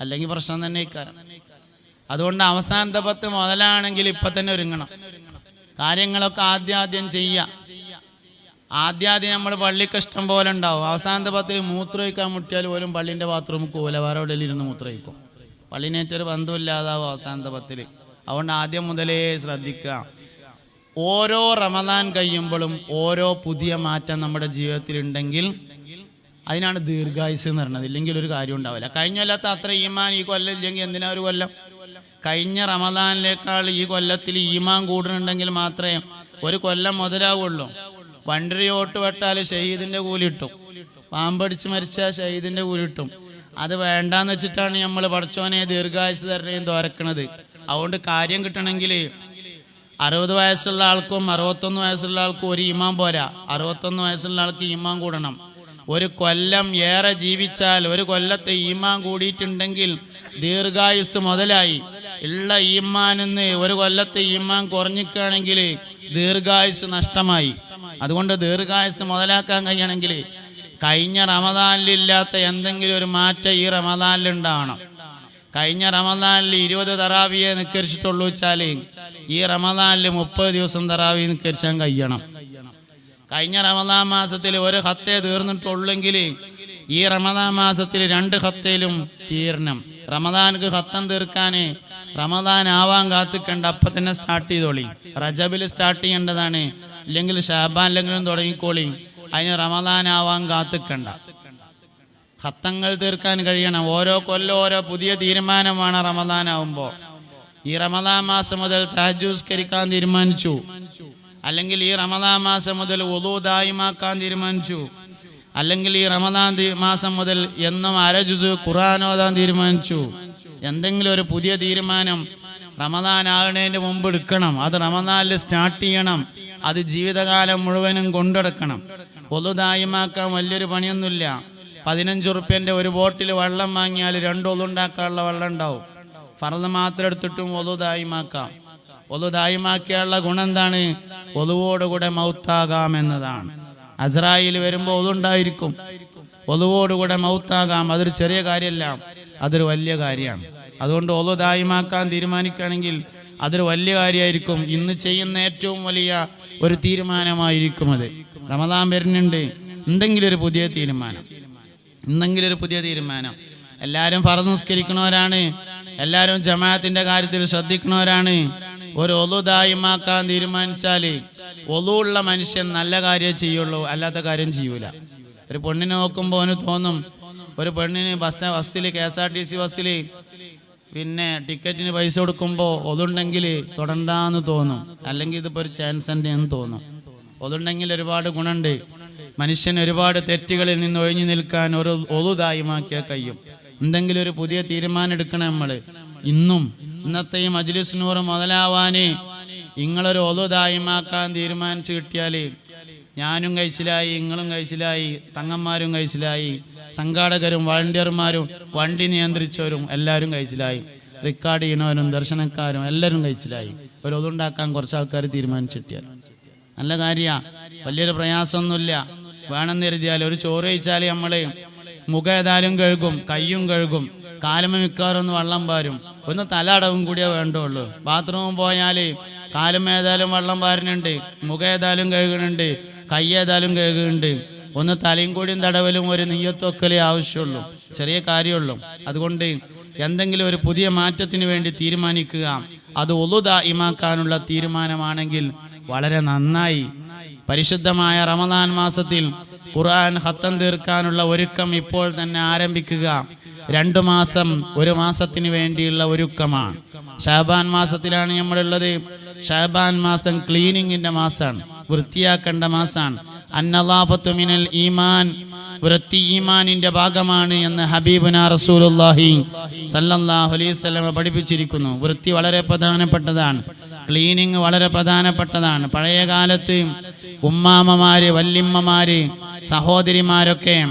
അല്ലെങ്കിൽ പ്രശ്നം തന്നെ ഇക്കാരം അതുകൊണ്ട് അവസാനത്തെ പത്ത് മുതലാണെങ്കിൽ ഇപ്പൊ തന്നെ ഒരുങ്ങണം. കാര്യങ്ങളൊക്കെ ആദ്യാദ്യം ചെയ്യ ചെയ്യാം ആദ്യാദ്യം നമ്മൾ പള്ളിക്ക് ഇഷ്ടം പോലെ ഉണ്ടാവും. അവസാനത്തെ പത്തിൽ മൂത്രമൊഴിക്കാൻ മുട്ടിയാൽ പോലും പള്ളിന്റെ ബാത്റൂമിൽ പോകില്ല വേറെ എവിടെയെങ്കിലും ഇരുന്ന് മൂത്രമൊഴിക്കും പള്ളിനേറ്റൊരു ബന്ധമില്ലാതാവും അവസാനത്തെ പത്തിൽ. അതുകൊണ്ട് ആദ്യം മുതലേ ശ്രദ്ധിക്കുക. ഓരോ റമദാൻ കഴിയുമ്പോഴും ഓരോ പുതിയ മാറ്റം നമ്മുടെ ജീവിതത്തിൽ ഉണ്ടെങ്കിൽ അതിനാണ് ദീർഘായുസ് എന്ന് പറയുന്നത്. ഇല്ലെങ്കിൽ ഒരു കാര്യം ഉണ്ടാവില്ല. കഴിഞ്ഞ കൊല്ലത്തെ അത്ര ഈമാൻ ഈ കൊല്ലം ഇല്ലെങ്കിൽ എന്തിനാ ഒരു കൊല്ലം? കഴിഞ്ഞ റമദാനിലേക്കാൾ ഈ കൊല്ലത്തിൽ ഈമാൻ കൂടുന്നുണ്ടെങ്കിൽ മാത്രമേ ഒരു കൊല്ലം മുതലാവുള്ളൂ. വണ്ടരി ഓട്ട് വെട്ടാൽ ഷഹീദിന്റെ കൂലി കിട്ടും പാമ്പടിച്ച് മരിച്ചാൽ ഷഹീദിന്റെ കൂലി കിട്ടും അത് വേണ്ടാന്ന് വെച്ചിട്ടാണ് നമ്മൾ പഠിച്ചോനെ ദീർഘായുസ് തരണേയും തോരക്കണത്. അതുകൊണ്ട് കാര്യം കിട്ടണമെങ്കിൽ അറുപത് വയസ്സുള്ള ആൾക്കും അറുപത്തൊന്ന് വയസ്സുള്ള ആൾക്കും ഒരു ഇമാം പോരാ. അറുപത്തൊന്ന് വയസ്സുള്ള ആൾക്ക് ഇമാം കൂടണം. ഒരു കൊല്ലം ഏറെ ജീവിച്ചാൽ ഒരു കൊല്ലത്തെ ഈമാൻ കൂടിയിട്ടുണ്ടെങ്കിൽ ദീർഘായുസ് മുതലായി. ഉള്ള ഈമാനിന്ന് ഒരു കൊല്ലത്തെ ഈമാൻ കുറഞ്ഞിക്കുകയാണെങ്കിൽ ദീർഘായുസ് നഷ്ടമായി. അതുകൊണ്ട് ദീർഘായുസ് മുതലാക്കാൻ കഴിയണമെങ്കിൽ കഴിഞ്ഞ റമദാനിലില്ലാത്ത എന്തെങ്കിലും ഒരു മാറ്റം ഈ റമദാനിൽ ഉണ്ടാവണം. കഴിഞ്ഞ റമദാനിൽ ഇരുപത് തറാവിയെ നിക്കരിച്ചിട്ടുള്ളൂ വെച്ചാൽ ഈ റമദാനിൽ മുപ്പത് ദിവസം തറാവി നിക്കരിച്ചാൻ കഴിയണം. കഴിഞ്ഞ റമദാൻ മാസത്തിൽ ഒരു ഹത്തേ തീർന്നിട്ടുള്ളെങ്കിൽ ഈ റമദാൻ മാസത്തിൽ രണ്ട് ഹത്തയിലും തീരണം. റമദാനക്ക് ഹത്തം തീർക്കാൻ റമദാൻ ആവാൻ കാത്തിക്കണ്ട. അപ്പം തന്നെ സ്റ്റാർട്ട് ചെയ്തോളി. റജബിൽ സ്റ്റാർട്ട് ചെയ്യേണ്ടതാണ്. ഇല്ലെങ്കിൽ ഷാബാനിലെങ്കിലും തുടങ്ങിക്കോളി. അതിന് റമദാൻ ആവാൻ കാത്തിക്കണ്ട. ഹത്തങ്ങൾ തീർക്കാൻ കഴിയണം. ഓരോ കൊല്ലം ഓരോ പുതിയ തീരുമാനമാണ് റമദാൻ ആവുമ്പോൾ ഈ റമദാൻ മാസം മുതൽ താജൂസ്കരിക്കാൻ തീരുമാനിച്ചു. അല്ലെങ്കിൽ ഈ റമദാൻ മാസം മുതൽ ഒതുതായിമാക്കാൻ തീരുമാനിച്ചു. അല്ലെങ്കിൽ ഈ റമദാൻ മാസം മുതൽ എന്നും അരജുസ് ഖുർആൻ ഓതാൻ തീരുമാനിച്ചു. എന്തെങ്കിലും ഒരു പുതിയ തീരുമാനം റമദാൻ ആകുന്നതിന് മുമ്പ് എടുക്കണം. അത് റമദാനിൽ സ്റ്റാർട്ട് ചെയ്യണം. അത് ജീവിതകാലം മുഴുവനും കൊണ്ടെടുക്കണം. ഒതുതായിമാക്കാൻ വലിയൊരു പണിയൊന്നുമില്ല. പതിനഞ്ച് ഉറുപ്പ്യന്റെ ഒരു ബോട്ടിൽ വെള്ളം വാങ്ങിയാൽ രണ്ട് ഒതുണ്ടാക്കാനുള്ള വെള്ളം ഉണ്ടാവും. ഫറന്ന് മാത്രം എടുത്തിട്ടും ഒതു ദായിമാക്കാം. ഒതു ദായിമാക്കിയുള്ള ഗുണം എന്താണ്? ഒതുവോടുകൂടെ മൗത്താകാം എന്നതാണ്. അസ്രായിൽ വരുമ്പോൾ ഒതുണ്ടായിരിക്കും ഒതുവോടുകൂടെ മൗത്താകാം. അതൊരു ചെറിയ കാര്യമല്ല. അതൊരു വലിയ കാര്യമാണ്. അതുകൊണ്ട് ഒതു ദായിമാക്കാൻ തീരുമാനിക്കുകയാണെങ്കിൽ അതൊരു വലിയ കാര്യമായിരിക്കും. ഇന്ന് ചെയ്യുന്ന ഏറ്റവും വലിയ ഒരു തീരുമാനമായിരിക്കും അത്. റമദാൻ വരുന്നുണ്ട്. എന്തെങ്കിലും ഒരു പുതിയ തീരുമാനം. എന്തെങ്കിലും ഒരു പുതിയ തീരുമാനം. എല്ലാവരും ഫറന്ന് നിസ്കരിക്കണവരാണ് എല്ലാവരും ജമാഅത്തിന്റെ കാര്യത്തിൽ ശ്രദ്ധിക്കണവരാണ് ഒരു ഒലുദായിമാക്കാൻ തീരുമാനിച്ചാൽ ഒലു ഉള്ള മനുഷ്യൻ നല്ല കാര്യം ചെയ്യുള്ളൂ അല്ലാത്ത കാര്യം ചെയ്യൂല. ഒരു പെണ്ണിനെ നോക്കുമ്പോൾ അവന് തോന്നും ഒരു പെണ്ണിന് ബസ് ബസ്സിൽ K S R T C ബസ്സിൽ പിന്നെ ടിക്കറ്റിന് പൈസ കൊടുക്കുമ്പോൾ ഒതുണ്ടെങ്കിൽ തുടണ്ടാന്ന് തോന്നും. അല്ലെങ്കിൽ ഇതിപ്പോൾ ഒരു ചാൻസ് ഉണ്ട് എന്ന് തോന്നും. ഒതുണ്ടെങ്കിൽ ഒരുപാട് ഗുണമുണ്ട്. മനുഷ്യൻ ഒരുപാട് തെറ്റുകളിൽ നിന്ന് ഒഴിഞ്ഞു നിൽക്കാൻ ഒരു ഒതുദായിമാക്കിയാൽ കഴിയും എന്തെങ്കിലും ഒരു പുതിയ തീരുമാനം എടുക്കണം നമ്മൾ ഇന്നും ഇന്നത്തെ ഈ മജ്ലിസ് നൂറ് മുതലാവാന് നിങ്ങളൊരു ഒതുതായുമാക്കാൻ തീരുമാനിച്ചു കിട്ടിയാൽ ഞാനും കഴിച്ചിലായി നിങ്ങളും കഴിച്ചിലായി തങ്ങന്മാരും കഴിച്ചിലായി സംഘാടകരും വളണ്ടിയർമാരും വണ്ടി നിയന്ത്രിച്ചവരും എല്ലാവരും കഴിച്ചിലായി റെക്കോർഡ് ചെയ്യണവരും ദർശനക്കാരും എല്ലാവരും കഴിച്ചിലായി ഒരു ഒതുണ്ടാക്കാൻ കുറച്ച് ആൾക്കാർ തീരുമാനിച്ചിട്ടിയാൽ നല്ല കാര്യമാണ് വലിയൊരു പ്രയാസമൊന്നുമില്ല. വേണമെന്ന് കരുതിയാൽ ഒരു ചോറ് കഴിച്ചാൽ നമ്മളെ മുഖം ഏതായാലും കഴുകും കയ്യും കഴുകും കാലമ മിക്കാറും ഒന്ന് വെള്ളം പാരും ഒന്ന് തല അടവും കൂടിയേ വേണ്ടുള്ളൂ. ബാത്റൂമിൽ പോയാൽ കാലം ഏതായാലും വെള്ളം പാരുന്നുണ്ട് മുഖം ഏതായാലും കഴുകുന്നുണ്ട് കൈ ഏതായാലും കഴുകുന്നുണ്ട്. ഒന്ന് തലയും കൂടിയും തടവലും ഒരു നെയ്യത്തൊക്കലേ ആവശ്യമുള്ളൂ. ചെറിയ കാര്യമുള്ളൂ. അതുകൊണ്ട് എന്തെങ്കിലും ഒരു പുതിയ മാറ്റത്തിന് വേണ്ടി തീരുമാനിക്കുക. അത് ഇമാക്കാനുള്ള തീരുമാനമാണെങ്കിൽ വളരെ നന്നായി. പരിശുദ്ധമായ റമദാൻ മാസത്തിൽ ഖുർആൻ ഹത്തം തീർക്കാനുള്ള ഒരുക്കം ഇപ്പോൾ തന്നെ ആരംഭിക്കുക. രണ്ടു മാസം ഒരു മാസത്തിന് വേണ്ടിയുള്ള ഒരുക്കമാണ്. ഷഹബാൻ മാസത്തിലാണ് നമ്മളുള്ളത്. ഷഹബാൻ മാസം ക്ലീനിങ്ങിന്റെ മാസമാണ്. വൃത്തിയാക്കേണ്ട മാസമാണ്. അന്നലാഫത്തു മിനൽ ഈമാൻ. വൃത്തി ഈമാനിന്റെ ഭാഗമാണ് എന്ന് ഹബീബുന റസൂലുള്ളാഹി സല്ലല്ലാഹു അലൈഹി വസല്ലം പഠിപ്പിച്ചിരിക്കുന്നു. വൃത്തി വളരെ പ്രധാനപ്പെട്ടതാണ്. ക്ലീനിങ് വളരെ പ്രധാനപ്പെട്ടതാണ്. പഴയ കാലത്ത് ഉമ്മാമ്മമാര് വല്യമ്മമാര് സഹോദരിമാരൊക്കെ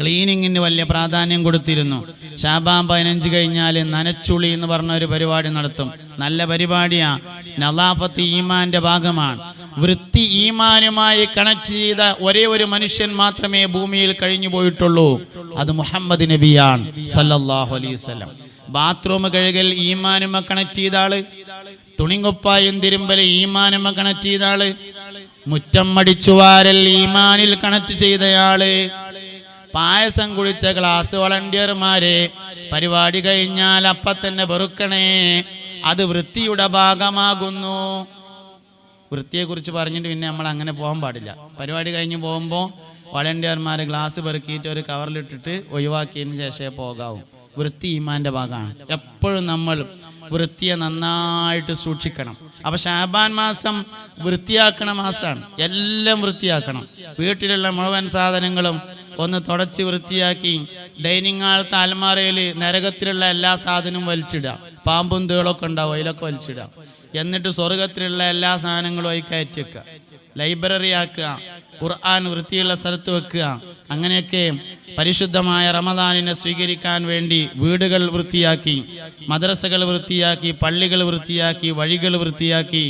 ക്ലീനിങ്ങിന് വലിയ പ്രാധാന്യം കൊടുത്തിരുന്നു. ഷാബാം പതിനഞ്ച് കഴിഞ്ഞാൽ നനച്ചുളി എന്ന് പറഞ്ഞ ഒരു പരിപാടി നടത്തും. നല്ല പരിപാടിയാ. നലാഫത്ത് ഈമാന്റെ ഭാഗമാണ്. വൃത്തി ഈമാനുമായി കണക്ട് ചെയ്ത ഒരേ ഒരു മനുഷ്യൻ മാത്രമേ ഭൂമിയിൽ കഴിഞ്ഞു പോയിട്ടുള്ളൂ. അത് മുഹമ്മദ് നബിയാണ്. സല്ലല്ലാഹു അലൈഹി വസല്ലം. ബാത്റൂം കഴുകൽ ഈമാനുമായി കണക്ട് ചെയ്ത ആൾ തുണിങ്കൊപ്പായും തിരുമ്പൽ ഈമാനമ്മ കണക്ട് ചെയ്ത ആൾ മുറ്റം മടിച്ചുവാരൽ ഈമാനിൽ കണക്ട് ചെയ്തയാൾ. പായസം കുടിച്ച ക്ലാസ് വളണ്ടിയർമാരെ പരിപാടി കഴിഞ്ഞാൽ അപ്പ തന്നെ വെറുക്കണേ. അത് വൃത്തിയുടെ ഭാഗമാകുന്നു. വൃത്തിയെക്കുറിച്ച് പറഞ്ഞിട്ട് പിന്നെ നമ്മൾ അങ്ങനെ പോകാൻ പാടില്ല. പരിപാടി കഴിഞ്ഞ് പോകുമ്പോൾ വളണ്ടിയർമാർ ഗ്ലാസ് പെറുക്കിയിട്ട് ഒരു കവറിലിട്ടിട്ട് ഒഴിവാക്കിയതിന് ശേഷമേ പോകാവൂ. വൃത്തി ഈമാന്റെ ഭാഗമാണ്. എപ്പോഴും നമ്മൾ വൃത്തിയെ നന്നായിട്ട് സൂക്ഷിക്കണം. അപ്പൊ ഷാബാൻ മാസം വൃത്തിയാക്കണ മാസമാണ് എല്ലാം വൃത്തിയാക്കണം. വീട്ടിലുള്ള മുഴുവൻ സാധനങ്ങളും ഒന്ന് തുടച്ച് വൃത്തിയാക്കി ഡൈനിങ് ഹാളത്തെ അൽമാറയിൽ നരകത്തിലുള്ള എല്ലാ സാധനവും വലിച്ചിടുക. പാമ്പും തേളൊക്കെ ഉണ്ടാവും അതിലൊക്കെ വലിച്ചിടുക. എന്നിട്ട് സ്വർഗത്തിലുള്ള എല്ലാ സാധനങ്ങളും ആയി കയറ്റി വെക്കുക. ലൈബ്രറി ആക്കുക. ഖുർആൻ വൃത്തിയുള്ള സ്ഥലത്ത് വെക്കുക. അങ്ങനെയൊക്കെ പരിശുദ്ധമായ റമദാനിനെ സ്വീകരിക്കാൻ വേണ്ടി വീടുകൾ വൃത്തിയാക്കി മദ്രസകൾ വൃത്തിയാക്കി പള്ളികൾ വൃത്തിയാക്കി വഴികൾ വൃത്തിയാക്കി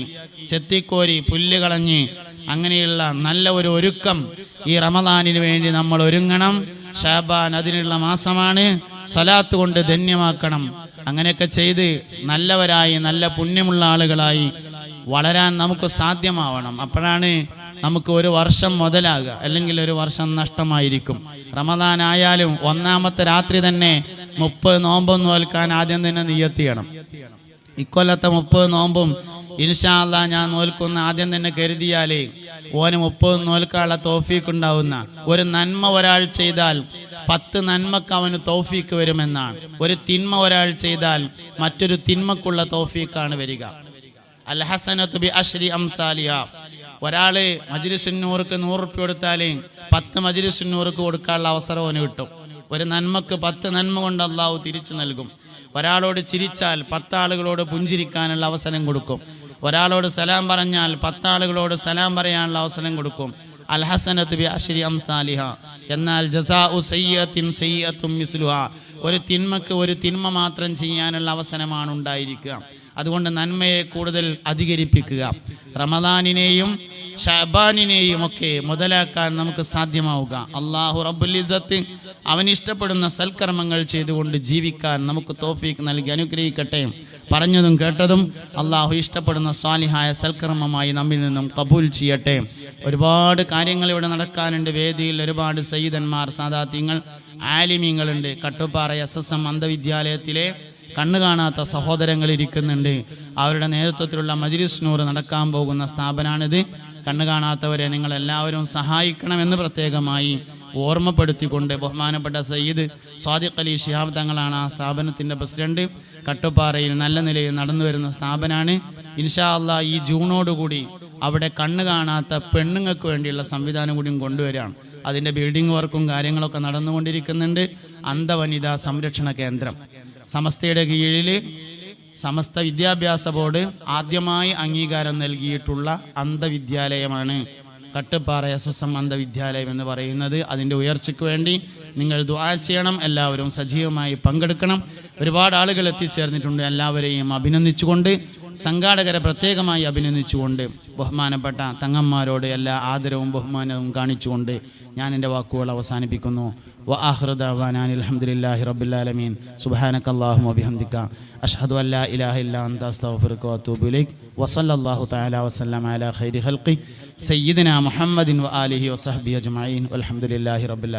ചെത്തിക്കോരി പുല്ല് കളഞ്ഞ് അങ്ങനെയുള്ള നല്ല ഒരു ഒരുക്കം ഈ റമദാനിന് വേണ്ടി നമ്മൾ ഒരുങ്ങണം. ഷാബാൻ അതിനുള്ള മാസമാണ്. സലാത്ത് കൊണ്ട് ധന്യമാക്കണം. അങ്ങനെയൊക്കെ ചെയ്ത് നല്ലവരായി നല്ല പുണ്യമുള്ള ആളുകളായി വളരാൻ നമുക്ക് സാധ്യമാവണം. അപ്പോഴാണ് നമുക്ക് ഒരു വർഷം മുതലാകുക. അല്ലെങ്കിൽ ഒരു വർഷം നഷ്ടമായിരിക്കും. റമദാൻ ആയാലും ഒന്നാമത്തെ രാത്രി തന്നെ മുപ്പത് നോമ്പും നോൽക്കാൻ ആദ്യം തന്നെ നിയത്തിയണം ഇക്കൊല്ലത്തെ മുപ്പത് നോമ്പും ഇൻഷാല്ല ഞാൻ നോൽക്കുന്ന ആദ്യം തന്നെ കരുതിയാലേ ഓന് മുപ്പത് നോൽക്കാനുള്ള തോഫീക്ക് ഉണ്ടാവുന്ന ഒരു നന്മ ഒരാൾ ചെയ്താൽ പത്ത് നന്മക്ക് അവന് തോഫീക്ക് വരുമെന്നാണ്. ഒരു തിന്മ ഒരാൾ ചെയ്താൽ മറ്റൊരു തിന്മക്കുള്ള തോഫീക്കാണ് വരിക. അൽ ഹസനത്ത് ബി അഷ്രി അംസാലിഹ. ഒരാൾ മജിലിസുന്നൂർക്ക് നൂറ് റുപ്യ കൊടുത്താലേ പത്ത് മജിലിസുന്നൂർക്ക് കൊടുക്കാനുള്ള അവസരം അവന് കിട്ടും. ഒരു നന്മക്ക് പത്ത് നന്മ കൊണ്ട് അള്ളാഹു തിരിച്ചു നൽകും. ഒരാളോട് ചിരിച്ചാൽ പത്താളുകളോട് പുഞ്ചിരിക്കാനുള്ള അവസരം കൊടുക്കും. ഒരാളോട് സലാം പറഞ്ഞാൽ പത്താളുകളോട് സലാം പറയാനുള്ള അവസരം കൊടുക്കും. അൽ ബി എന്നാൽ ജസാഉ മിസ്ലുഹ. ഒരു തിന്മക്ക് ഒരു തിന്മ മാത്രം ചെയ്യാനുള്ള അവസരമാണ് ഉണ്ടായിരിക്കുക. അതുകൊണ്ട് നന്മയെ കൂടുതൽ അധികരിപ്പിക്കുക. റമദാനിനെയും ഷാബാനിനെയും ഒക്കെ മുതലാക്കാൻ നമുക്ക് സാധ്യമാവുക. അള്ളാഹു റബുലിസത്ത് അവൻ ഇഷ്ടപ്പെടുന്ന സൽക്കർമ്മങ്ങൾ ചെയ്തുകൊണ്ട് ജീവിക്കാൻ നമുക്ക് തോഫീക്ക് നൽകി അനുഗ്രഹിക്കട്ടെ. പറഞ്ഞതും കേട്ടതും അള്ളാഹു ഇഷ്ടപ്പെടുന്ന സ്വാലിഹായ സൽക്കർമ്മമായി നമ്മിൽ നിന്നും കബൂൽ ചെയ്യട്ടെ. ഒരുപാട് കാര്യങ്ങൾ ഇവിടെ നടക്കാനുണ്ട്. വേദിയിൽ ഒരുപാട് സയ്യിദന്മാർ സാദാത്യങ്ങൾ ആലിമീങ്ങളുണ്ട്. കട്ടുപ്പാറ എസ് എസ് എം അന്ധവിദ്യാലയത്തിലെ കണ്ണു കാണാത്ത സഹോദരങ്ങൾ ഇരിക്കുന്നുണ്ട്. അവരുടെ നേതൃത്വത്തിലുള്ള മജിലിസ് നൂറ് നടക്കാൻ പോകുന്ന സ്ഥാപനമാണിത് കണ്ണു കാണാത്തവരെ നിങ്ങൾ എല്ലാവരും സഹായിക്കണമെന്ന് പ്രത്യേകമായി ഓർമ്മപ്പെടുത്തിക്കൊണ്ട് ബഹുമാനപ്പെട്ട സയ്യിദ് സ്വാദിഖ് അലി ഷിഹാബ് തങ്ങളാണ് ആ സ്ഥാപനത്തിന്റെ പ്രസിഡന്റ്. കട്ടുപ്പാറയിൽ നല്ല നിലയിൽ നടന്നു വരുന്ന സ്ഥാപനമാണ് ഇൻഷാ അള്ളാ ഈ ജൂണോടുകൂടി അവിടെ കണ്ണ് കാണാത്ത പെണ്ണുങ്ങൾക്ക് വേണ്ടിയുള്ള സംവിധാനം കൂടിയും കൊണ്ടുവരികയാണ് അതിന്റെ ബിൽഡിംഗ് വർക്കും കാര്യങ്ങളൊക്കെ നടന്നുകൊണ്ടിരിക്കുന്നുണ്ട്. അന്ധവനിതാ സംരക്ഷണ കേന്ദ്രം. സമസ്തയുടെ കീഴിൽ സമസ്ത വിദ്യാഭ്യാസ ബോർഡ് ആദ്യമായി അംഗീകാരം നൽകിയിട്ടുള്ള അന്ധവിദ്യാലയമാണ് കട്ടുപ്പാറ എസ് എസ് എം അന്ധവിദ്യാലയം എന്ന് പറയുന്നത്. അതിന്റെ ഉയർച്ചയ്ക്ക് വേണ്ടി നിങ്ങൾ ദ്വാ ചെയ്യണം. എല്ലാവരും സജീവമായി പങ്കെടുക്കണം. ഒരുപാട് ആളുകൾ എത്തിച്ചേർന്നിട്ടുണ്ട്. എല്ലാവരെയും അഭിനന്ദിച്ചുകൊണ്ട് സംഘാടകരെ പ്രത്യേകമായി അഭിനന്ദിച്ചുകൊണ്ട് ബഹുമാനപ്പെട്ട തങ്ങന്മാരോട് എല്ലാ ആദരവും ബഹുമാനവും കാണിച്ചുകൊണ്ട് ഞാൻ എന്റെ വാക്കുകൾ അവസാനിപ്പിക്കുന്നു. അലഹമുല്ലാഹി റബുല്ലാലമീൻ സുബാനക്ക് അള്ളാഹു അഭിഹന്ദിക്ക അഷ്ഹദു അല്ലാ ഇലാഹ ഖൈരി മുഹമ്മദിൻ